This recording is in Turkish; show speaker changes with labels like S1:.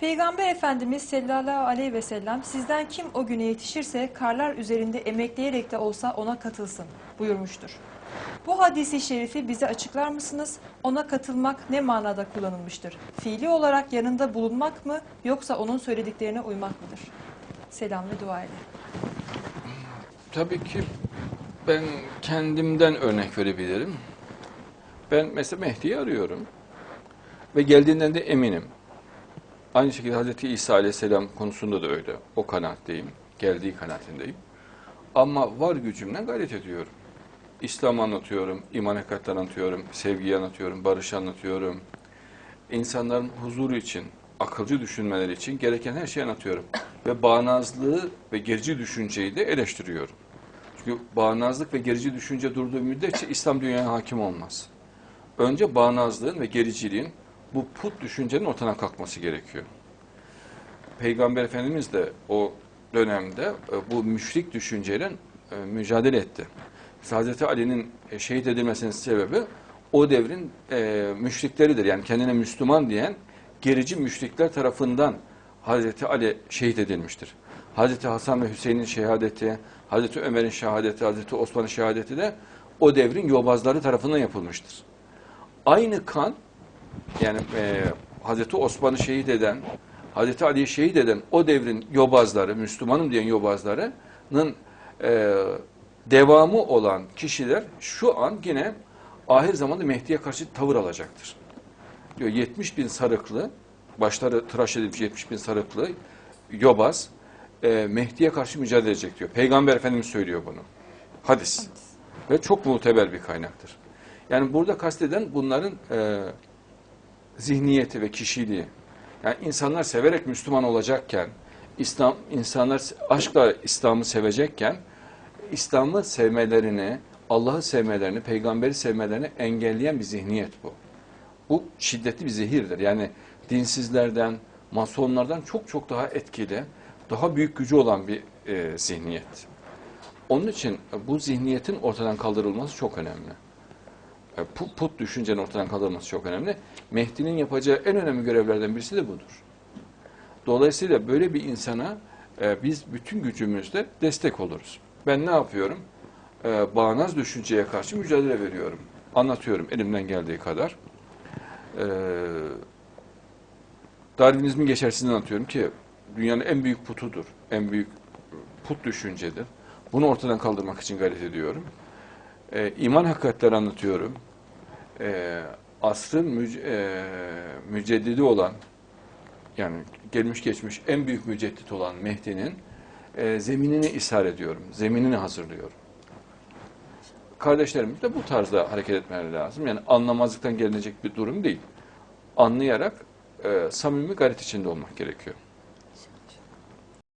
S1: Peygamber Efendimiz sallallahu aleyhi ve sellem sizden kim o güne yetişirse karlar üzerinde emekleyerek de olsa ona katılsın buyurmuştur. Bu hadisi şerifi bize açıklar mısınız? Ona katılmak ne manada kullanılmıştır? Fiili olarak yanında bulunmak mı yoksa onun söylediklerine uymak mıdır? Selam ve dua ile.
S2: Tabii ki ben kendimden örnek verebilirim. Ben mesela Mehdi'yi arıyorum ve geldiğinden de eminim. Aynı şekilde Hz. İsa Aleyhisselam konusunda da öyle. O kanaatteyim, geldiği kanaatindeyim. Ama var gücümle gayret ediyorum. İslam anlatıyorum, iman hakikatleri anlatıyorum, sevgiyi anlatıyorum, barışı anlatıyorum. İnsanların huzuru için, akılcı düşünmeleri için gereken her şeyi anlatıyorum. Ve bağnazlığı ve gerici düşünceyi de eleştiriyorum. Çünkü bağnazlık ve gerici düşünce durduğu müddetçe İslam dünyaya hakim olmaz. Önce bağnazlığın ve gericiliğin bu put düşüncenin ortadan kalkması gerekiyor. Peygamber Efendimiz de o dönemde e, bu müşrik düşünceyle e, mücadele etti. Hazreti Ali'nin e, şehit edilmesinin sebebi o devrin müşrikleridir. Yani kendine Müslüman diyen gerici müşrikler tarafından Hazreti Ali şehit edilmiştir. Hazreti Hasan ve Hüseyin'in şehadeti, Hazreti Ömer'in şehadeti, Hazreti Osman'ın şehadeti de o devrin yobazları tarafından yapılmıştır. Aynı kan yani e, Hazreti Osman'ı şehit eden, Hazreti Ali'yi şehit eden o devrin yobazları, Müslümanım diyen yobazlarının e, devamı olan kişiler şu an yine ahir zamanda Mehdi'ye karşı tavır alacaktır. Diyor 70 bin sarıklı, başları tıraş edilmiş 70 bin sarıklı yobaz e, Mehdi'ye karşı mücadele edecek diyor. Peygamber Efendimiz söylüyor bunu. Hadis. Ve çok muteber bir kaynaktır. Yani burada kasteden bunların e, zihniyeti ve kişiliği. Yani insanlar severek Müslüman olacakken, İslam insanlar aşkla İslam'ı sevecekken, İslam'ı sevmelerini, Allah'ı sevmelerini, peygamberi sevmelerini engelleyen bir zihniyet bu. Bu şiddetli bir zehirdir. Yani dinsizlerden, masonlardan çok çok daha etkili, daha büyük gücü olan bir e, zihniyet. Onun için bu zihniyetin ortadan kaldırılması çok önemli. E, Put, put düşüncenin ortadan kaldırılması çok önemli. Mehdi'nin yapacağı en önemli görevlerden birisi de budur. Dolayısıyla böyle bir insana e, biz bütün gücümüzle destek oluruz. Ben ne yapıyorum? E, bağnaz düşünceye karşı mücadele veriyorum. Anlatıyorum elimden geldiği kadar. E, Darwinizmin geçersizliğini anlatıyorum ki dünyanın en büyük putudur. En büyük put düşüncedir. Bunu ortadan kaldırmak için gayret ediyorum. E, iman hakikatleri anlatıyorum. E, asrın müc e, müceddidi olan yani gelmiş geçmiş en büyük müceddit olan Mehdi'nin e, zeminini ishar ediyorum. Zeminini hazırlıyorum. Kardeşlerimiz de bu tarzda hareket etmeleri lazım. Yani anlamazlıktan gelinecek bir durum değil. Anlayarak e, samimi gayret içinde olmak gerekiyor.